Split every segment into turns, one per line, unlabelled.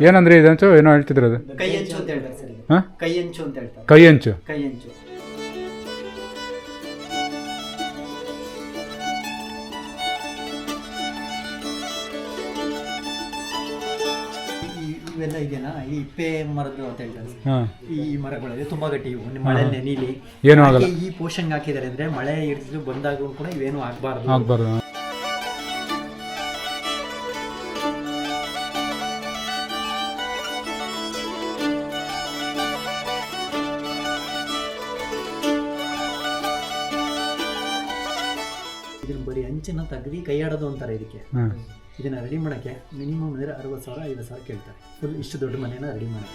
ಏನಂದ್ರೆ ಇದಂಚು ಏನೋ ಹೇಳ್ತಿದ್ರು ಅದು?
ಕೈ ಅಂಚು ಅಂತ ಹೇಳ್ತಾರೆ ಸರ್ ಇದು.
ಹಾಂ?
ಕೈ ಅಂತ ಹೇಳ್ತಾರೆ.
ಕೈ ಹಂಚು
ಈ- ಇವೆಲ್ಲ ಇದೆಯಲ್ಲ? ಈ ಇಪ್ಪೆ ಮರದ್ದು ಅಂತ ಹೇಳ್ತಾರೆ ಸರ್.
ಹಾಂ.
ಈ ಮರಗಳು ಇದು ತುಂಬಾ ಗಟ್ಟಿ ಇವು. ನಿಮ್ಮ ಮಳೆ ನೆನೀಲಿ.
ಏನು ಆಗಲ್ಲ.
ಈ ಪೋಷನ್ ಹಾಕಿದಾರೆ ಅಂದ್ರೆ ಮಳೆ ಹಿಡಿದು ಬಂದಾಗ ಕೂಡ ಇವೇನು ಆಗ್ಬಾರ್ದು.
ಆಗ್ಬಾರ್ದು.
ಇದನ್ನ ಬರೀ ಕೈಯಾಡೋದು ಕೈ ಆಡೋದು ಅಂತಾರೆ ಇದಕ್ಕೆ. ಇದನ್ನ ರೆಡಿ ಮಾಡೋಕ್ಕೆ ಮಿನಿಮಮ್ ಅಂದರೆ ಅರವತ್ತು ಸಾವಿರ ಐದು ಸಾವಿರ ಕೇಳ್ತಾರೆ. ಫುಲ್ ಇಷ್ಟು ದೊಡ್ಡ ಮನೆನ ರೆಡಿ ಮಾಡಿ.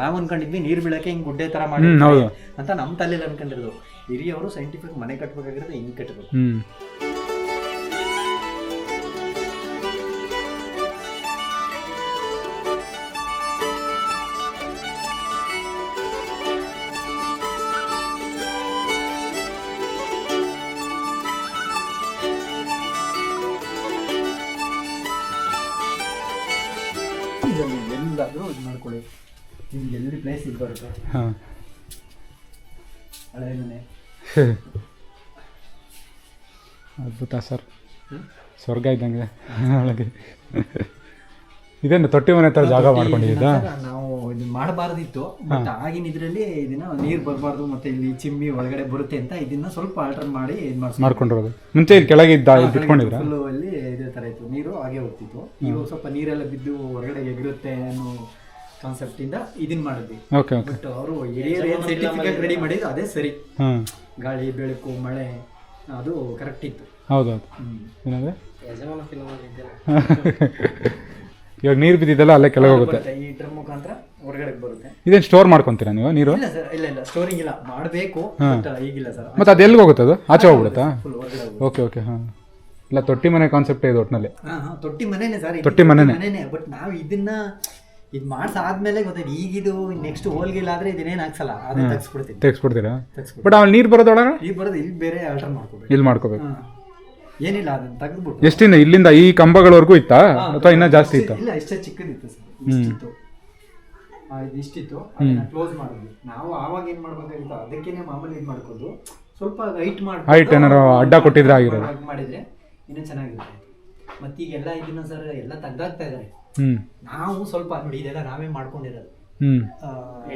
ನಾವು ಅನ್ಕೊಂಡಿದ್ವಿ ನೀರು ಬೀಳಕ್ಕೆ ಹಿಂಗ್ ಗುಡ್ಡೆ ತರ ಮಾಡಿ. ಅಂತ ನಮ್ಮ ತಲೆಯಲ್ಲಿ ಅನ್ಕೊಂಡಿರೋದು. ಹಿರಿಯವರು ಸೈಂಟಿಫಿಕ್ ಮನೆ ಕಟ್ಬೇಕಾಗಿರೋದು ಹಿಂಗ್ ಕಟ್ಟಬೇಕು ನಿಮ್ಗೆ ಎಲ್ಲಿ ಪ್ಲೇಸ್ ಇದು ಬರುತ್ತೆ.
ಹಾಂ.
ಹಳೆ ಮನೆ.
ಅದ್ಭುತ ಸರ್. ಸ್ವರ್ಗ ಇದ್ದಂಗೆ ಒಳಗೆ. ಇದೇನು ತೊಟ್ಟಿ ಮನೆ ಥರ ಜಾಗ ಮಾಡ್ಕೊಂಡಿದ್ದ
ನಾವು ಇದು ಮಾಡಬಾರ್ದಿತ್ತು ಬಟ್ ಆಗಿನ ಇದರಲ್ಲಿ ಇದನ್ನ ನೀರು ಬರಬಾರ್ದು ಮತ್ತೆ ಇಲ್ಲಿ ಚಿಮ್ಮಿ ಒಳಗಡೆ ಬರುತ್ತೆ ಅಂತ ಇದನ್ನ ಸ್ವಲ್ಪ ಆಲ್ಟರ್ ಮಾಡಿ ಇದು ಮಾಡ್ಸಿ
ಮಾಡ್ಕೊಂಡಿರೋದು. ಮುಂಚೆ ಇಲ್ಲಿ ಕೆಳಗೆ ಇದ್ದ
ಅಲ್ಲಿ ಇದೇ ತರ ಇತ್ತು. ನೀರು ಹಾಗೆ ಹೋಗ್ತಿತ್ತು. ಇವಾಗ ಸ್ವಲ್ಪ ನೀರೆಲ್ಲ ಬಿದ್ದು ಹೊರಗಡೆ ಎಗರುತ್ತೆ ಅನ್ನೋ ಕಾನ್ಸೆಪ್ಟ್ ಇಂದ ಇದನ್ ಮಾಡಿದ್ವಿ.
ಓಕೆ ಓಕೆ
ಬಟ್ ಅವರು ಹಿರಿಯರು ಏನು ಸರ್ಟಿಫಿಕೇಟ್ ರೆಡಿ ಮಾಡಿದ್ರು ಅದೇ ಸರಿ.
ಹಾಂ
ಗಾಳಿ ಬೆಳಕು ಮಳೆ ಅದು ಕರೆಕ್ಟ್ ಇತ್ತು.
ಹೌದೌದು. ಏನಂದ್ರೆ?
ಯಜಮಾನ ಫಿಲಮ್.
ಇವಾಗ ನೀರು ಬಿದ್ದಿದ್ದಲ್ಲ ಅಲ್ಲೇ ಕೆಳಗೆ ಹೋಗುತ್ತೆ.
ಈ ಡ್ರಮ್ ಮುಖಾಂತರ ಹೊರಗಡೆ ಬರುತ್ತೆ.
ಇದೇನು ಸ್ಟೋರ್ ಮಾಡ್ಕೊಂತೀರಾ ನೀವು ನೀರು?
ಇಲ್ಲ ಸರ್ ಇಲ್ಲ ಇಲ್ಲ. ಸ್ಟೋರಿಂಗ್ ಇಲ್ಲ. ಮಾಡಬೇಕು ಬಟ್ ಈಗಿಲ್ಲ ಸರ್
ಮತ್ತೆ ಅದು ಎಲ್ಲಿಗೆ ಹೋಗುತ್ತೆ ಅದು? ಆಚೆ ಹೋಗ್ಬಿಡುತ್ತಾ?
ಫುಲ್ ಹೊರಗಡೆ ಹೋಗುತ್ತೆ.
ಓಕೆ ಓಕೆ ಹಾಂ. ಇಲ್ಲ ತೊಟ್ಟಿ ಮನೆ ಕಾನ್ಸೆಪ್ಟ್ ಇದೆ ಒಟ್ಟಿನಲ್ಲಿ
ಹಾ ಹಾ. ತೊಟ್ಟಿ ಮನೆನೇ ಸರ್
ತೊಟ್ಟಿ ಮನೆನೇ.
ಮನೆನೇ ಬಟ್ ನಾವು ಇದನ್ನ ಇದು ಮಾಡ್ಸಾದ್ಮೇಲೆ ಗೊತ್ತಾಯ್ತು ಈಗಿದು ನೆಕ್ಸ್ಟ್ ಹೋಲ್ಗಿಲ್ಲ ಆದ್ರೆ ಇದನ್ನೇನು ಹಾಕ್ಸಲ್ಲ ಅದೇ ತೆಗ್ಸ್ಬಿಡ್ತೀನಿ.
ತೆಗ್ಸ್ಬಿಡ್ತೀರಾ? ಬಟ್ ಅಲ್ಲಿ ನೀರು ಬರೋದೊಳಗೆ
ಈಗ ಬರೋದು ಇಲ್ಲಿ ಬೇರೆ ಆಲ್ಟರ್ ಮಾಡ್ಕೋಬೇಕು.
ಇಲ್ಲಿ ಮಾಡ್ಕೋಬೇಕು.
ಏನಿಲ್ಲ ಅದನ್ನ ತೆಗೆದ್ಬಿಟ್ಟು.
ಎಷ್ಟಿನ ಇಲ್ಲಿಂದ ಈ ಕಂಬಗಳವರೆಗೂ ಇತ್ತಾ? ಅಥವಾ ಇನ್ನೂ ಜಾಸ್ತಿ ಇತ್ತಾ?
ಇಲ್ಲ ಇಷ್ಟೇ ಚಿಕ್ಕದಿತ್ತು ಸರ್. ಇಷ್ಟಿತ್ತು. ಆ, ಇದು ಇಷ್ಟಿತ್ತು. ಅದನ್ನ ಕ್ಲೋಸ್ ಮಾಡಿದ್ವಿ. ನಾವು ಆವಾಗ ಏನ್ ಮಾಡ್ಬೇಕಾಗಿತ್ತು ಅದಕ್ಕೇನೆ ಮಾಮೂಲಿ ಇದು ಮಾಡ್ಕೊಂಡು ಸ್ವಲ್ಪ ಹೈಟ್ ಮಾಡಿ
ಹೈಟ್ ಏನಾರು ಅಡ್ಡ ಕೊಟ್ಟಿದ್ರೆ ಆಗಿರೋದು.
ಮಾಡಿದ್ರೆ ಇನ್ನೂ ಚೆನ್ನಾಗಿರುತ್ತೆ. ಮತ್ತೀಗೆಲ್ಲ ಇದನ್ನ ಸರ್ ಎಲ್ಲ ತೆಗ್ದಾಗ್ತಾ ಇದಾರೆ
ಹ್ಞೂ
ನಾವು ಸ್ವಲ್ಪ ನೋಡಿ ಇದೆಲ್ಲ ನಾವೇ ಮಾಡ್ಕೊಂಡಿರೋದು.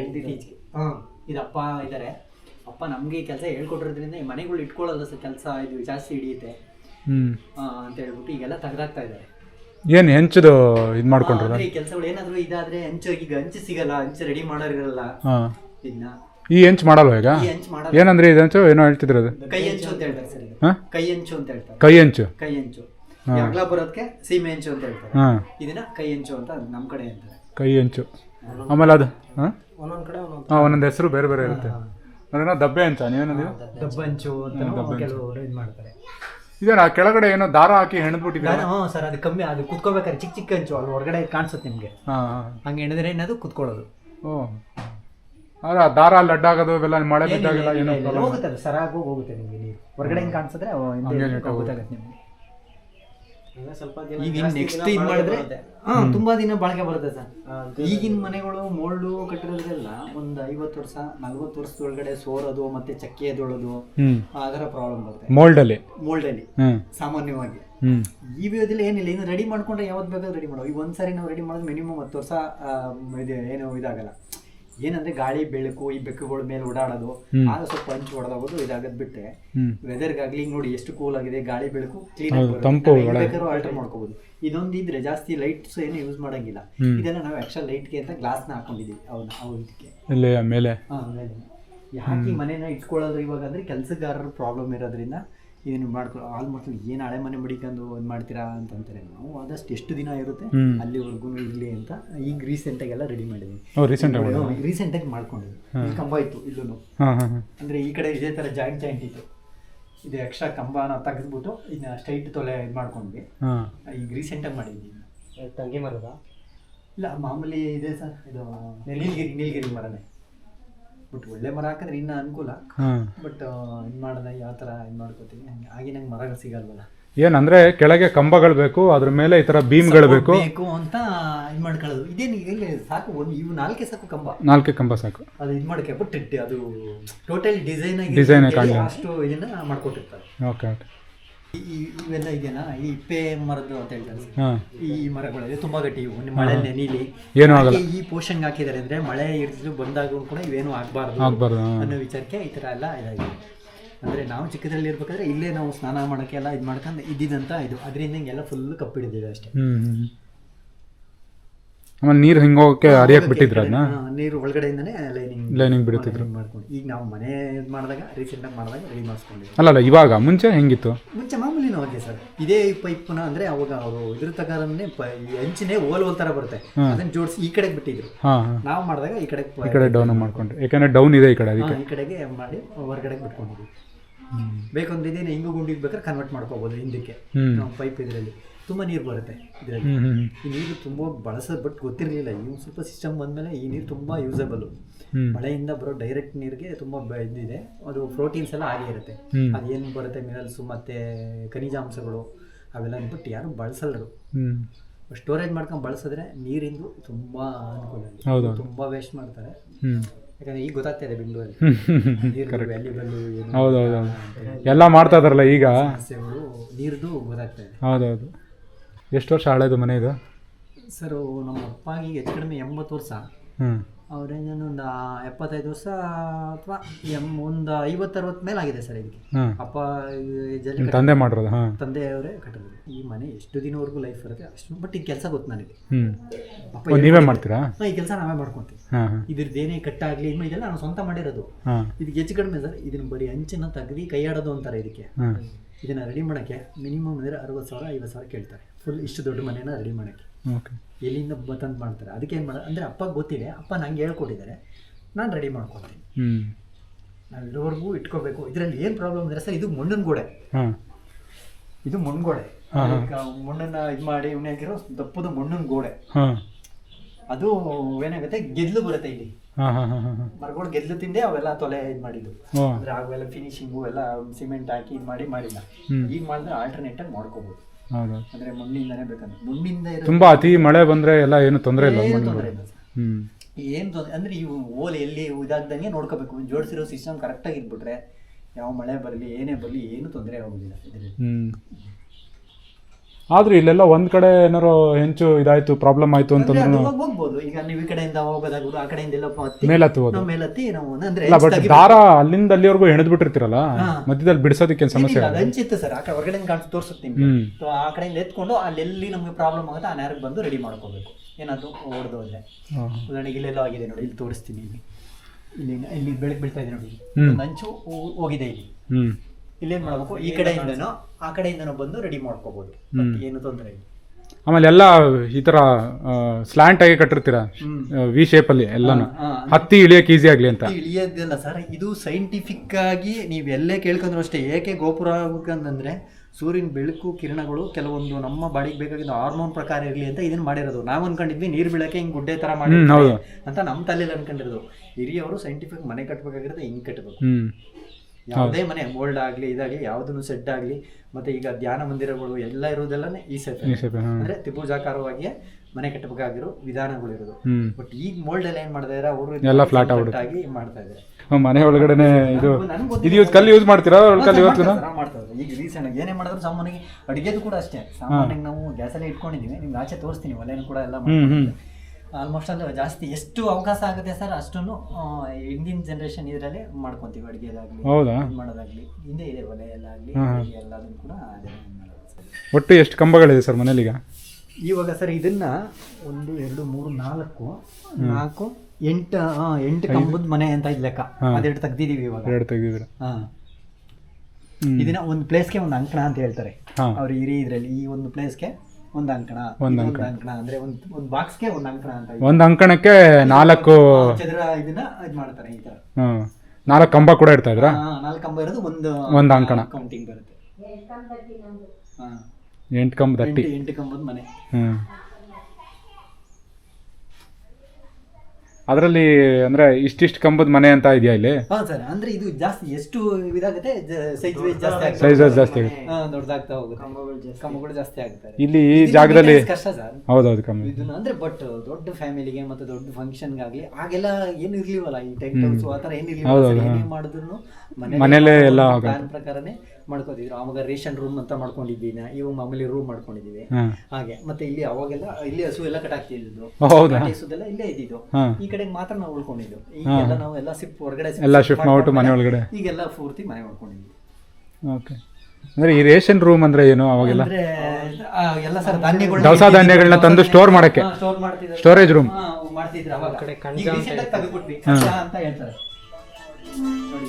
ಇದಪ್ಪ
ಹಾಂ ಇದು ಅಪ್ಪ ಇದ್ದಾರೆ ಅಪ್ಪ ನಮಗೆ ಈ ಕೆಲಸ ಹೇಳ್ಕೊಟ್ಟಿರೋದ್ರಿಂದ ಈ ಮನೆಗಳು ಇಟ್ಕೊಳ್ಳೋದು ಸರ್ ಕೆಲಸ ಇದು ಜಾಸ್ತಿ ಹಿಡಿಯುತ್ತೆ. ಅಂತ ಹೇಳ್ಬಿಟ್ಟು ಈಗೆಲ್ಲ ತಗದಾಗ್ತಾ ಇದ್ದಾರೆ
ಏನು ಹೆಂಚದು ಇದು ಮಾಡ್ಕೊಂಡ್ರೆ
ಈ ಕೆಲಸಗಳು ಏನಾದ್ರು ಇದಾದ್ರೆ ಹೆಂಚು ಈಗ ಹೆಂಚು ಸಿಗಲ್ಲ ಹೆಂಚು ರೆಡಿ ಮಾಡೋರಿರಲ್ಲ.
ಹಾಂ.
ಇದನ್ನ
ಈ ಹೆಂಚು ಮಾಡಲ್ವ ಈಗ?
ಇದು
ಏನಂದ್ರೆ ಇದಂಚು ಏನೋ ಹೇಳ್ತಿದ್ರು ಅದು
ಕೈ ಹೆಂಚು ಅಂತ ಹೇಳ್ತಾರೆ ಸರ್ ಇದು. ಕೈ ಹೆಂಚು ಅಂತ ಹೇಳ್ತಾರೆ.
ಕೈ ಹೆಂಚು.
ಕೈ ಹಂಚು. ಅಗ್ಲ ಬರೋದಕ್ಕೆ ಸೀಮೆ ಹೆಂಚು ಅಂತ ಹೇಳ್ತಾರೆ.
ಹಾಂ.
ಇದನ್ನ ಕೈ ಹೆಂಚು ಅಂತ ನಮ್ಮ ಕಡೆ ಅಂತಾರೆ.
ಕೈ ಹೆಂಚು. ಆಮೇಲೆ ಅದು ಹಾಂ?
ಒಂದೊಂದ್ ಕಡೆ ಒಂದೊಂದು
ಹಾಂ ಒಂದೊಂದು ಹೆಸರು ಬೇರೆ ಬೇರೆ ಇರುತ್ತೆ. ಅದನ್ನ ದಬ್ಬೆ ಅಂತ ನೀವೇನಂದ್ರೆ
ದಬ್ಬ ಹಂಚು. ಅಂತ ಕೆಲವರು ಇದು ಮಾಡ್ತಾರೆ.
ಇದೇನು ಆ ಕೆಳಗಡೆ ಏನೋ ದಾರ ಹಾಕಿ ಹೆಣದ್ಬಿಟ್ಟಿದ್ದಾರೆ
ಹ್ಞೂ ಸರ್ ಅದು ಕಮ್ಮಿ ಅದು ಕುತ್ಕೋಬೇಕಾದ್ರೆ ಚಿಕ್ಕ ಚಿಕ್ಕ ಹೆಂಚು ಅಲ್ಲಿ ಹೊರಗಡೆ ಕಾಣಿಸುತ್ತೆ ನಿಮಗೆ.
ಹಾಂ ಹಾಂ.
ಹಂಗೆ ಎಣಿದ್ರೆ ಏನದು ಕುತ್ಕೊಳ್ಳೋದು.
ಓ. ಅಲ್ಲ ದಾರ ಅಲ್ಲಿ ಅಡ್ಡಾಗೋದು ಇವೆಲ್ಲ ಮಳೆ ಬಿದ್ದಾಗೆಲ್ಲ ಏನೋ
ಹೋಗುತ್ತೆ ಅದು ಸರಾಗು ಹೋಗುತ್ತೆ ನಿಮಗೆ ನೀರು ಹೊರಗಡೆ ಹಿಂಗೆ ಕಾಣಿಸಿದ್ರೆ ಹಿಂದೆ ಗೊತ್ತಾಗುತ್ತೆ ನಿಮಗೆ. ಈಗ ನೆಕ್ಸ್ಟ್ ಇದು ಮಾಡಿದ್ರೆ ಹಾ ತುಂಬಾ ದಿನ ಬಾಳಿಕೆ ಬರುತ್ತೆ ಸರ್. ಈಗಿನ ಮನೆಗಳು ಮೋಲ್ಡು ಕಟ್ಟಿರೋದ್ರೆಲ್ಲ ಒಂದ್ ಐವತ್ತು ವರ್ಷ ನಲ್ವತ್ತು ವರ್ಷದೊಳಗಡೆ ಸೋರೋದು ಮತ್ತೆ ಚಕ್ಕೆ ಎದೊಳೋದು
ಹ್ಞೂ
ಅದರ ಪ್ರಾಬ್ಲಮ್ ಬರುತ್ತೆ.
ಮೋಲ್ಡ್ ಅಲ್ಲಿ
ಮೋಲ್ಡಲ್ಲಿ
ಅಲ್ಲಿ
ಸಾಮಾನ್ಯವಾಗಿ. ವಿಧದಲ್ಲಿ ಏನಿಲ್ಲ ಇನ್ನು ರೆಡಿ ಮಾಡ್ಕೊಂಡ್ರೆ ಯಾವತ್ತು ಬೇಕಾದ್ರೂ ರೆಡಿ ಮಾಡೋ ಈಗ ಒಂದ್ಸರಿ ನಾವು ರೆಡಿ ಮಾಡೋದು ಮಿನಿಮಮ್ ಹತ್ತು ವರ್ಷ ಆ, ಇದು ಏನು ಇದಾಗಲ್ಲ. ಏನಂದ್ರೆ ಗಾಳಿ ಬೆಳಕು ಈ ಬೆಕ್ಕುಗಳ ಮೇಲೆ ಓಡಾಡೋದು ಆಗ ಸ್ವಲ್ಪ ಪಂಚ್ ಹೊಡೆದೋಗೋದು ಇದಾಗದ್ ಬಿಟ್ಟೆ.
ವೆದರ್
ವೆದರ್ಗಾಗ್ಲಿ ನೋಡಿ ಎಷ್ಟು ಕೂಲ್ ಆಗಿದೆ ಗಾಳಿ ಬೆಳಕು ಕ್ಲೀನ್. ಬೇಕಾದ್ರೂ ಆಲ್ಟರ್ ಮಾಡ್ಕೋಬಹುದು ಇದೊಂದು ಇದ್ರೆ ಜಾಸ್ತಿ ಲೈಟ್ಸ್ ಏನು ಯೂಸ್ ಮಾಡಂಗಿಲ್ಲ.
ಇದನ್ನ
ಇದೆಲ್ಲ ನಾವು ಎಕ್ಸ್ಟ್ರಾ ಲೈಟ್ಗೆ ಅಂತ ಗ್ಲಾಸ್ ಹಾಕೊಂಡಿದೀವಿ ಅವನ್ನ
ಅವನ ಮೇಲೆ.
ಆಮೇಲೆ ಯಾಕೆ ಮನೇನ ಮನೆನ ಇಟ್ಕೊಳ್ಳೋದು ಇವಾಗ ಅಂದ್ರೆ ಕೆಲಸಗಾರರ ಪ್ರಾಬ್ಲಮ್ ಇರೋದ್ರಿಂದ ಇದನ್ನು ಮಾಡ್ಕೊ ಆಲ್ಮೋಸ್ಟ್ ಏನು ಹಳೆ ಮನೆ ಮಡಿಕೊಂಡು ಇದು ಮಾಡ್ತೀರಾ ಅಂತ ಅಂತಾರೆ ನಾವು ಆದಷ್ಟು ಎಷ್ಟು ದಿನ ಇರುತ್ತೆ. ಅಲ್ಲಿವರೆಗೂ ಇರಲಿ ಅಂತ ಈಗ ರೀಸೆಂಟಾಗೆಲ್ಲ ರೆಡಿ ಮಾಡಿದ್ವಿ.
ಓ ರೀಸೆಂಟಾಗಿ
ಮಾಡ್ಕೊಂಡಿದ್ವಿ. ಇಲ್ಲಿ ಕಂಬ ಇತ್ತು ಇಲ್ಲೂ
ಅಂದರೆ ಹಾಂ ಹಾಂ.
ಅಂದ್ರೆ ಈ ಕಡೆ ಇದೇ ಥರ ಜಾಯಿಂಟ್ ಜಾಯಿಂಟ್ ಇತ್ತು. ಇದು ಎಕ್ಸ್ಟ್ರಾ ಕಂಬನ ತೆಗೆದ್ಬಿಟ್ಟು ಇದನ್ನ ಸ್ಟ್ರೈಟ್ ತೊಲೆ ಇದು ಮಾಡ್ಕೊಂಡ್ವಿ.
ಹಾಂ.
ಈಗ ರೀಸೆಂಟಾಗಿ ಮಾಡಿದ್ವಿ.
ತಂಗಿ ಮರದ?
ಇಲ್ಲ ಮಾಮೂಲಿ ಇದೆ ಸರ್. ಇದು ನೀಲಗಿರಿ ನೀಲಗಿರಿ ಮರನೇ. ಬಟ್ ಒಳ್ಳೆ ಮರ ಹಾಕಿದ್ರೆ ಇನ್ನ ಅನುಕೂಲ. ಬಟ್ ಇನ್ ಮಾಡಲ್ಲ ಯಾವ ತರ ಇನ್ ಮಾಡ್ಕೋತೀವಿ? ಹಂಗೆ ಆಗಿನಂಗೆ ಮರಗಳು ಸಿಗಲ್ವಲ್ಲ.
ಏನಂದ್ರೆ ಕೆಳಗೆ ಕಂಬಗಳು ಬೇಕು ಅದ್ರ ಮೇಲೆ ಈ ತರ ಬೀಮ್ಗಳು ಬೇಕು.
ಬೇಕು ಅಂತ ಇದು ಮಾಡ್ಕೊಳ್ಳೋದು. ಇದೇನು ಈಗ ಸಾಕು? ಒಂದು ಇವು ನಾಲ್ಕೇ ಸಾಕು ಕಂಬ.
ನಾಲ್ಕೇ ಕಂಬ ಸಾಕು.
ಅದು ಇದು ಮಾಡಕ್ಕೆ ಬಟ್ ಅದು ಟೋಟಲ್ ಡಿಸೈನ್ ಆಗಿ
ಡಿಸೈನ್
ಅಷ್ಟು ಇದನ್ನ ಮಾಡ್ಕೊಟ್ಟಿರ್ತಾರೆ.
ಓಕೆ ಓಕೆ
ಈ- ಇವೆಲ್ಲ ಇದೆಯಾ ಈ ಇಪ್ಪೆ ಮರದ್ದು ಅಂತ ಹೇಳ್ತಾರೆ. ಈ ಮರಗಳಲ್ಲಿ ತುಂಬಾ ಗಟ್ಟಿ ಇವು. ನಿಮ್ಮ ಮಳೆ ನೆನೀಲಿ
ಏನು ಆಗಲ್ಲ.
ಈ ಪೋಷನ್ಗೆ ಹಾಕಿದ್ದಾರೆ ಅಂದ್ರೆ ಮಳೆ ಇರ್ತಿದ್ರು ಬಂದಾಗ ಕೂಡ ಇವೇನು ಆಗ್ಬಾರ್ದು ಅನ್ನೋ ವಿಚಾರಕ್ಕೆ ಈ ತರ ಎಲ್ಲ ಇದಾಗಿದೆ. ಅಂದ್ರೆ ನಾವು ಚಿಕ್ಕದ್ರಲ್ಲಿ ಇರ್ಬೇಕಾದ್ರೆ ಇಲ್ಲೇ ನಾವು ಸ್ನಾನ ಮಾಡಕ್ಕೆ ಎಲ್ಲ ಇದು ಮಾಡ್ಕೊಂಡು ಇದ್ದಿದ್ದಂತ ಇದು. ಅದರಿಂದ ಹಿಂಗೆಲ್ಲ ಫುಲ್ ಕಪ್ಪಿಡಿದ್ದೀವಿ ಅಷ್ಟೇ.
ಆಮೇಲೆ ನೀರು ಹಿಂಗೆ ಹೋಗಕ್ಕೆ ಹರಿಯಕ್ಕೆ ಬಿಟ್ಟಿದ್ರು ಅದನ್ನ
ನೀರು ಒಳಗಡೆಯಿಂದನೇ ಲೈನಿಂಗ್
ಲೈನಿಂಗ್ ಬಿಡುತ್ತಿದ್ರು
ಮಾಡ್ಕೊಂಡು. ಈಗ ನಾವು ಮನೆ ಇದು ಮಾಡಿದಾಗ ರೀಸೆಂಟಾಗಿ ಮಾಡಿದಾಗ ರೆಡಿ ಮಾಡಿಸ್ಕೊಂಡಿದ್ವಿ
ಅಲ್ಲ ಇವಾಗ ಮುಂಚೆ ಹೆಂಗಿತ್ತು?
ಮುಂಚೆ ಮಾಮೂಲಿ ಹೋಗಿ ಸರ್. ಇದೇ ಪೈಪ್ನ ಅಂದ್ರೆ ಅವಾಗ ಅವರು ಇದ್ರ ತಗಾರನ್ನೇ ಹೆಂಚಿನೇ ಓಲ್ ಓಲ್ ತರ ಬರುತ್ತೆ. ಅದನ್ನ ಜೋಡಿಸಿ ಈ ಕಡೆಗೆ ಬಿಟ್ಟಿದ್ರು. ನಾವು ಮಾಡಿದಾಗ ಈ ಕಡೆ
ಈ ಕಡೆ ಡೌನ್ ಮಾಡ್ಕೊಂಡ್ರು. ಯಾಕಂದ್ರೆ ಡೌನ್ ಇದೆ ಈ ಕಡೆ ಅದಕ್ಕೆ.
ಈ ಕಡೆಗೆ ಮಾಡಿ ಹೊರಗಡೆಗೆ ಬಿಟ್ಕೊಂಡಿದ್ವಿ ಬೇಕಂದ್ರೆ ಇದೇನು ಹಿಂಗು ಗುಂಡಿಗೆ ಬೇಕಾದ್ರೆ ಕನ್ವರ್ಟ್ ಮಾಡ್ಕೋಬಹುದು ಹಿಂದಕ್ಕೆ. ಪೈಪ್ ಇದರಲ್ಲಿ. ತುಂಬಾ ನೀರು ಬರುತ್ತೆ ಇದರಲ್ಲಿ. ಈ ನೀರು ತುಂಬ ಬಳಸೋದು ಬಟ್ ಗೊತ್ತಿರಲಿಲ್ಲ. ಇವು ಸ್ವಲ್ಪ ಸಿಸ್ಟಮ್ ಬಂದಮೇಲೆ ಈ ನೀರು ತುಂಬ ಯೂಸಬಲ್ ಮಳೆಯಿಂದ ಬರೋ ಡೈರೆಕ್ಟ್ ನೀರಿಗೆ ತುಂಬ ಇದಿದೆ. ಅದು ಪ್ರೋಟೀನ್ಸ್ ಎಲ್ಲ ಆಗಿ ಇರುತ್ತೆ. ಅದೇನು ಬರುತ್ತೆ ಮಿನರಲ್ಸು ಮತ್ತು ಖನಿಜಾಂಶಗಳು ಅವೆಲ್ಲ ಬಿಟ್ಟು ಯಾರು
ಬಳಸಲ್ರು
ಸ್ಟೋರೇಜ್ ಮಾಡ್ಕೊಂಡು ಬಳಸಿದ್ರೆ ನೀರಿಂದು ತುಂಬ ಅನುಕೂಲ. ತುಂಬ ವೇಸ್ಟ್ ಮಾಡ್ತಾರೆ. ಯಾಕಂದ್ರೆ ಈಗ ಗೊತ್ತಾಗ್ತಾ ಇದೆ ಬೆಂಗಳೂರಲ್ಲಿ
ಹೌದೌದು ಎಲ್ಲ ಮಾಡ್ತಾ ಇದಾರಲ್ಲ ಈಗ?
ಸಮಸ್ಯೆಗಳು ನೀರ್ದು ಗೊತ್ತಾಗ್ತಾ ಇದೆ.
ಹೌದೌದು ಎಷ್ಟು ವರ್ಷ ಹಳೇದು ಮನೆ ಇದು?
ಸರ್ ನಮ್ಮ ಅಪ್ಪಾಗಿ ಹೆಚ್ಚು ಕಡಿಮೆ ಎಂಬತ್ತು ವರ್ಷ.
ಹ್ಞೂ
ಅವ್ರೇನೇನು ಒಂದು ಎಪ್ಪತ್ತೈದು ವರ್ಷ ಅಥವಾ ಎಂ ಒಂದು ಐವತ್ತರವತ್ತು ಮೇಲೆ ಆಗಿದೆ ಸರ್ ಇದಕ್ಕೆ. ಅಪ್ಪ ಜಲ್ಲಿ
ನಿಮ್ಮ ತಂದೆ ಮಾಡಿರೋದು ಹಾಂ
ತಂದೆಯವರೇ ಕಟ್ಟಿದ್ರು ಈ ಮನೆ ಎಷ್ಟು ದಿನವರೆಗೂ ಲೈಫ್ ಇರುತ್ತೆ ಅಷ್ಟು ಬಟ್ ಈ ಕೆಲಸ ಗೊತ್ತು ನನಗೆ.
ಹ್ಞೂ
ಅಪ್ಪ
ಓ, ನೀವೇ ಮಾಡ್ತೀರಾ?
ಹಾ, ಈ ಕೆಲಸ ನಾವೇ ಮಾಡ್ಕೊತೀವಿ
ಹಾಂ ಹಾಂ.
ಇದ್ರದ್ದು ಏನೇ ಕಟ್ಟಾಗಲಿ ಇನ್ನು ಇದೆಲ್ಲ ನಾನು ಸ್ವಂತ ಮಾಡಿರೋದು.
ಹಾಂ.
ಇದಕ್ಕೆ ಹೆಚ್ಚು ಕಡಿಮೆ ಸರ್ ಇದನ್ನ ಬರೀ ಅಂಚನ್ನ ತೆಗ್ದು ಕೈಯಾಡೋದು ಅಂತಾರೆ ಇದಕ್ಕೆ.
ಇದನ್ನು
ಇದನ್ನ ರೆಡಿ ಮಾಡೋಕ್ಕೆ ಮಿನಿಮಮ್ ಅಂದರೆ ಅರವತ್ತು ಸಾವಿರ ಐವತ್ತು ಸಾವಿರ ಕೇಳ್ತಾರೆ. ಫುಲ್ ಇಷ್ಟು ದೊಡ್ಡ ಮನೇನ ರೆಡಿ ಮಾಡೋಕ್ಕೆ.
ಓಕೆ
ಎಲ್ಲಿಂದ ತಂದು ಮಾಡ್ತಾರೆ. ಅದಕ್ಕೆ ಏನು ಮಾಡೋದು ಅಂದರೆ ಅಪ್ಪ ಗೊತ್ತಿದೆ. ಅಪ್ಪ ನಂಗೆ ಹೇಳ್ಕೊಟ್ಟಿದ್ದಾರೆ. ನಾನು ರೆಡಿ ಮಾಡ್ಕೊತೀನಿ. ನಾವು ಇರೋವರೆಗೂ ಇಟ್ಕೋಬೇಕು. ಇದರಲ್ಲಿ ಏನು ಪ್ರಾಬ್ಲಮ್ ಅಂದರೆ ಸರ್ ಇದು ಮಣ್ಣಿನ ಗೋಡೆ. ಇದು
ಮಣ್ಣು
ಗೋಡೆ. ಮಣ್ಣನ್ನ ಇದು ಮಾಡಿ ಇವನೇ ಹಾಕಿರೋ ದಪ್ಪದ ಮಣ್ಣಿನ ಗೋಡೆ. ಅದು ಏನಾಗುತ್ತೆ? ಗೆದ್ಲು ಬರುತ್ತೆ ಇಲ್ಲಿ. ಮರಗಳು ಗೆದ್ಲು ತಿಂದೆ ಅವೆಲ್ಲ ತೊಲೆ ಇದು ಮಾಡಿದ್ದು. ಅಂದ್ರೆ ಅವೆಲ್ಲ ಫಿನಿಶಿಂಗು ಎಲ್ಲ ಸಿಮೆಂಟ್ ಹಾಕಿ ಇದು ಮಾಡಿ ಮಾಡಿಲ್ಲ. ಈಗ ಮಾಡಿದ್ರೆ ಆಲ್ಟರ್ನೇಟ್ ಆಗಿ ಮಾಡ್ಕೋಬಹುದು ಅಂದ್ರೆ ಮಣ್ಣಿಂದನೇ ಬೇಕಂದ್ರೆ ಮಣ್ಣಿಂದ ಇರೋ
ತುಂಬ ಅತಿ ಮಳೆ ಬಂದ್ರೆ ಎಲ್ಲ ಏನು ತೊಂದರೆ ಇಲ್ಲ
ಏನು ತೊಂದರೆ ಇಲ್ಲ ಸರ್.
ಹ್ಞೂ
ಏನು ತೊಂದರೆ ಅಂದ್ರೆ ಇವು ಓಲ್ ಎಲ್ಲಿ ಇದಾಗ್ದಂಗೆ ನೋಡ್ಕೋಬೇಕು. ಜೋಡಿಸಿರೋ ಸಿಸ್ಟಮ್ ಕರೆಕ್ಟಾಗಿ ಇದ್ಬಿಟ್ರೆ ಯಾವ ಮಳೆ ಬರಲಿ ಏನೇ ಬರಲಿ ಏನು ತೊಂದರೆ ಆಗೋದಿಲ್ಲ ಇದರಲ್ಲಿ.
ಆದ್ರೆ ಇಲ್ಲೆಲ್ಲ ಒಂದ್ ಕಡೆ ಏನಾರು ಹೆಂಚು ಇದಾಯ್ತು ಪ್ರಾಬ್ಲಮ್ ಆಯ್ತು ಅಂತಂದ್ರೆ
ಹೋಗ್ಬೋದು. ಈಗ ನೀವು ಈ ಕಡೆಯಿಂದ ಹೋಗೋದಾಗ್ಬೋದು ಆ ಕಡೆಯಿಂದ ಎಲ್ಲ ಹತ್ತಿ
ಮೇಲತ್ತುವುದು
ನಾವು ಮೇಲತ್ತಿ ನಾವು ಅಂದ್ರೆ
ಇಲ್ಲ ಬಟ್ ದಾರ ಅಲ್ಲಿಂದ ಅಲ್ಲಿವರೆಗೂ ಹೆಣದ್ ಬಿಟ್ಟಿರ್ತೀರಲ್ಲ. ಮಧ್ಯದಲ್ಲಿ ಬಿಡಿಸೋದಕ್ಕೆ ಸಮಸ್ಯೆ
ಇಲ್ಲ ಹಂಚಿತ್ತು ಸರ್. ಆ ಕಡೆ ಹೊರಗಡೆ ಕಾಣಿಸ್ ತೋರಿಸುತ್ತೆ ನಿಮ್ಗೆ.
ಹ್ಮ್.
ಆ ಕಡೆಯಿಂದ ಎತ್ಕೊಂಡು ಅಲ್ಲೆಲ್ಲಿ ನಮಗೆ ಪ್ರಾಬ್ಲಮ್ ಆಗುತ್ತೆ ಆ ನೇರಕ್ಕೆ ಬಂದು ರೆಡಿ ಮಾಡ್ಕೋಬೇಕು. ಏನಾದ್ರು ಹೊಡೆದು ಹೋದ್ರೆ.
ಹಾ.
ಉದಾಹರಣೆಗೆ ಇಲ್ಲೆಲ್ಲ ಆಗಿದೆ ನೋಡಿ ಇಲ್ಲಿ ತೋರಿಸ್ತೀನಿ ಇಲ್ಲಿ. ಇಲ್ಲಿ ಇಲ್ಲಿ ಬೆಳಕು ಬೀಳ್ತಾ ಇದೆ ನೋಡಿ.
ಹ್ಮ್.
ಒಂದು ಅಂಚು ಹೋ- ಹೋಗಿದೆ ಇಲ್ಲಿ.
ಹ್ಮ್.
ಇಲ್ಲೇನ್ ಮಾಡ್ಬೇಕು? ಈ ಕಡೆಯಿಂದನೋ ಆ ಕಡೆಯಿಂದನೋ ಬಂದು ರೆಡಿ ಮಾಡ್ಕೋಬಹುದು. ಏನು ತೊಂದರೆ ಇಲ್ಲ.
ಆಮೇಲೆ ಎಲ್ಲ ಈ ತರ ಸ್ಲಾಂಟ್ ಆಗಿ ಕಟ್ಟಿರ್ತೀರಾ? ವಿ ಶೇಪ್ ಅಲ್ಲಿ ಎಲ್ಲಾನು. ಹತ್ತಿ ಇಳಿಯಕ್ಕೆ ಈಸಿ ಆಗ್ಲಿ ಅಂತ.
ಇಳಿಯೋದಿಲ್ಲ ಸರ್ ಇದು ಸೈಂಟಿಫಿಕ್ ಆಗಿ ನೀವು ಎಲ್ಲೇ ಕೇಳ್ಕೊಂಡ್ರು ಅಷ್ಟೇ. ಏಕೆ ಗೋಪುರ ಆಗ್ಬೇಕಂತಂದ್ರೆ ಸೂರ್ಯನ ಬೆಳಕು ಕಿರಣಗಳು ಕೆಲವೊಂದು ನಮ್ಮ ಬಾಡಿಗೆ ಬೇಕಾಗಿದ್ದು ಹಾರ್ಮೋನ್ ಪ್ರಕಾರ ಇರಲಿ ಅಂತ ಇದನ್ನ ಮಾಡಿರೋದು. ನಾವು ಅನ್ಕೊಂಡಿದ್ವಿ ನೀರು ಬೀಳಕ್ಕೆ ಹಿಂಗ್ ಗುಡ್ಡೆ ತರ ಮಾಡಿ ಅಂತ ನಮ್ಮ ತಲೆಯಲ್ಲಿ ಅನ್ಕೊಂಡಿರೋದು. ಹಿರಿಯವರು ಸೈಂಟಿಫಿಕ್ ಮನೆ ಕಟ್ಟಬೇಕಾಗಿರೋದು ಹಿಂಗ್ ಕಟ್ಟಬೇಕು ಯಾವುದೇ ಮನೆ ಮೋಲ್ಡ್ ಆಗಲಿ ಇದಾಗಲಿ ಯಾವುದನ್ನು ಸೆಡ್ ಆಗಲಿ ಮತ್ತೆ ಈಗ ಧ್ಯಾನ ಮಂದಿರಗಳು ಎಲ್ಲ ಇರೋದೆಲ್ಲನೇ ಈ ಸೆಟ್. ಅಂದ್ರೆ ತ್ರಿಪುಜಾಕಾರವಾಗಿ ಮನೆ ಕಟ್ಟಬೇಕಾಗಿರೋ ವಿಧಾನಗಳು ಇರೋದು ಬಟ್ ಈಗ ಮೋಲ್ಡ್ ಎಲ್ಲ ಏನ್ ಮಾಡ್ತಾ ಇದಾರೆ ಅವರು
ಎಲ್ಲ ಫ್ಲಾಟ್.
ಆಗಿ ಮಾಡ್ತಾ ಇದ್ದಾರೆ.
ಮನೆ ಒಳಗಡೆನೆ ಇದು ಇದು ಯೂಸ್ ಕಲ್ಲು ಯೂಸ್ ಮಾಡ್ತೀರಾ? ಕಲ್ಲು ಇವತ್ತು
ಈಗ ರೀಸೆಂಟ್ ಏನೇ ಮಾಡಿದ್ರು? ಸಾಮಾನ್ಯ ಅಡಿಗೆದು ಕೂಡ ಅಷ್ಟೇ. ಸಾಮಾನ್ಯವಾಗಿ ನಾವು ಗ್ಯಾಸಲ್ಲಿ ಇಟ್ಕೊಂಡಿದ್ದೀವಿ. ನಿಮ್ಗೆ ಆಚೆ ತೋರಿಸ್ತೀನಿ ಒಲೆನೂ ಕೂಡ ಎಲ್ಲ ಆಲ್ಮೋಸ್ಟ್ ಅಲ್ಲಿ ಜಾಸ್ತಿ ಎಷ್ಟು ಅವಕಾಶ ಆಗುತ್ತೆ ಸರ್ ಅಷ್ಟನ್ನು ಇಂಡಿಯನ್ ಜನರೇಷನ್ ಇದರಲ್ಲಿ ಮಾಡ್ಕೊಂತೀವಿ ಅಡುಗೆದಾಗಲಿ
ಹೌದಾ?
ಮಾಡೋದಾಗ್ಲಿ ಹಿಂದೆ ಇದೆ ಒಲೆ ಎಲ್ಲ ಆಗಲಿ. ಎಲ್ಲದನ್ನು ಕೂಡ ಅದೇ.
ಒಟ್ಟು ಎಷ್ಟು ಕಂಬಗಳಿದೆ ಸರ್ ಮನೇಲೀಗ?
ಇವಾಗ ಸರ್ ಇದನ್ನ ಒಂದು ಎರಡು ಮೂರು ನಾಲ್ಕು ನಾಲ್ಕು ಎಂಟು ಆ, ಎಂಟು ಕಂಬದ ಮನೆ ಅಂತ ಇದ್ ಲೆಕ್ಕ. ಅದೆರಡು ತೆಗ್ದಿದೀವಿ ಇವಾಗ.
ಎರಡು
ಹಾ.
ಹ್ಮ್.
ಇದನ್ನ ಒಂದು ಪ್ಲೇಸ್ಗೆ ಒಂದು ಅಂಕಣ ಅಂತ ಹೇಳ್ತಾರೆ. ಅವ್ರು ಇರಿ ಇದ್ರಲ್ಲಿ ಈ ಒಂದು ಪ್ಲೇಸ್ಗೆ ಒಂದು ಅಂಕಣ.
ಒಂದ್
ಅಂಕಣ. ಅಂದ್ರೆ ಒಂದು ಒಂದು ಬಾಕ್ಸ್ಗೆ ಒಂದು ಅಂಕಣ ಅಂತ ಇದೆ.
ಒಂದ್ ಅಂಕಣಕ್ಕೆ ನಾಲ್ಕು
ಚದರ ಇದನ್ನ ಇದು ಮಾಡ್ತಾರೆ ಈ ತರ.
ಹ್ಮ್. ನಾಲ್ಕು ಕಂಬ ಕೂಡ ಇರ್ತಾ ಇದ್ರಾ?
ಹಾ, ನಾಲ್ಕು ಕಂಬ ಇರೋದು ಒಂದು
ಒಂದ್ ಅಂಕಣ.
ಕೌಂಟಿಂಗ್ ಬರುತ್ತೆ. ಹಾ.
ಎಂಟು ಕಂಬ ದಟ್ಟಿ
ಎಂಟು ಎಂಟು ಕಂಬದ ಮನೆ.
ಹ್ಮ್. ಅದರಲ್ಲಿ ಅಂದ್ರೆ ಇಷ್ಟಿಷ್ಟು ಕಂಬದ ಮನೆ ಅಂತ ಇದೆಯಾ ಇಲ್ಲಿ?
ಹಾ ಸರ್ ಅಂದ್ರೆ ಇದು ಜಾಸ್ತಿ ಎಷ್ಟು ಇದಾಗುತ್ತೆ ಸೈಜ್ ಜಾಸ್ತಿ ಆಗುತ್ತೆ
ಜಾಸ್ತಿ ಆಗುತ್ತೆ.
ಹಾ, ದೊಡ್ಡದಾಗ್ತಾ ಹೋಗುತ್ತೆ. ಕಂಬಗಳು ಜಾಸ್ತಿ. ಆಗುತ್ತೆ
ಇಲ್ಲಿ ಈ ಜಾಗದಲ್ಲಿ
ಕಷ್ಟ ಸರ್.
ಹೌದೌದು ಕಮ್ಮಿ
ಇದನ್ನ ಅಂದ್ರೆ ಬಟ್ ದೊಡ್ಡ ಫ್ಯಾಮಿಲಿಗೆ ಮತ್ತೆ ದೊಡ್ಡ ಫಂಕ್ಷನ್ ಆಗ್ಲಿ ಆಗೆಲ್ಲ ಏನು ಇರ್ಲಿವಲ್ಲ ಈ ಟೆಂಟ್ ಹೌಸ್ ಆ ತರ ಏನು ಇರ್ಲಿಲ್ಲ
ಹೌದೌದು,
ಸರ್.
ಹಾ.
ಏನೇ ಮಾಡಿದ್ರು
ಮನೇಲೇ ಎಲ್ಲ
ಪ್ಲಾನ್ ಪ್ರಕಾರನೇ ಮಾಡ್ಕೋತಿದ್ರು ಆವಾಗ ರೇಷನ್ ರೂಮ್ ಅಂತ ಮಾಡ್ಕೊಂಡಿದ್ದೀನಿ. ಇವಾಗ ಮಾಮೂಲಿ ರೂಮ್ ಮಾಡ್ಕೊಂಡಿದೀವಿ ಹಾಗೆ. ಮತ್ತೆ ಇಲ್ಲಿ ಅವಾಗೆಲ್ಲ ಇಲ್ಲಿ ಹಸು ಎಲ್ಲ ಕಟಾಕ್ತಿದ್ದು
ಹೌದಾ?
ಹಸುದೆಲ್ಲ ಇಲ್ಲೇ ಇದ್ದಿದ್ದು. ಈ ಕಡೆ ಮಾತ್ರ ನಾವು ಉಳ್ಕೊಂಡಿದ್ದು. ಈಗೆಲ್ಲ ನಾವು ಎಲ್ಲ ಸಿಪ್ ಹೊರಗಡೆ
ಎಲ್ಲ ಶಿಫ್ಟ್ ಮಾಡ್ಬಿಟ್ಟು ಮನೆ ಒಳಗಡೆ.
ಈಗೆಲ್ಲ ಪೂರ್ತಿ ಮನೆ ಮಾಡ್ಕೊಂಡಿದ್ವಿ
ಓಕೆ. ಅಂದ್ರೆ ಈ ರೇಷನ್ ರೂಮ್ ಅಂದ್ರೆ ಏನು ಅವಾಗೆಲ್ಲ?
ಎಲ್ಲ ಸರ್ ಧಾನ್ಯಗಳು
ದವಸ ಧಾನ್ಯಗಳನ್ನ ತಂದು ಸ್ಟೋರ್ ಮಾಡಕ್ಕೆ.
ಸ್ಟೋರ್ ಮಾಡ್ತಿದ್ರು
ಸ್ಟೋರೇಜ್ ರೂಮ್
ಮಾಡ್ತಿದ್ರು ಅವಾಗ.
ಕಡೆ
ಕಣಜ ಅಂತ ಹೇಳ್ತಾರೆ. ನೋಡಿ.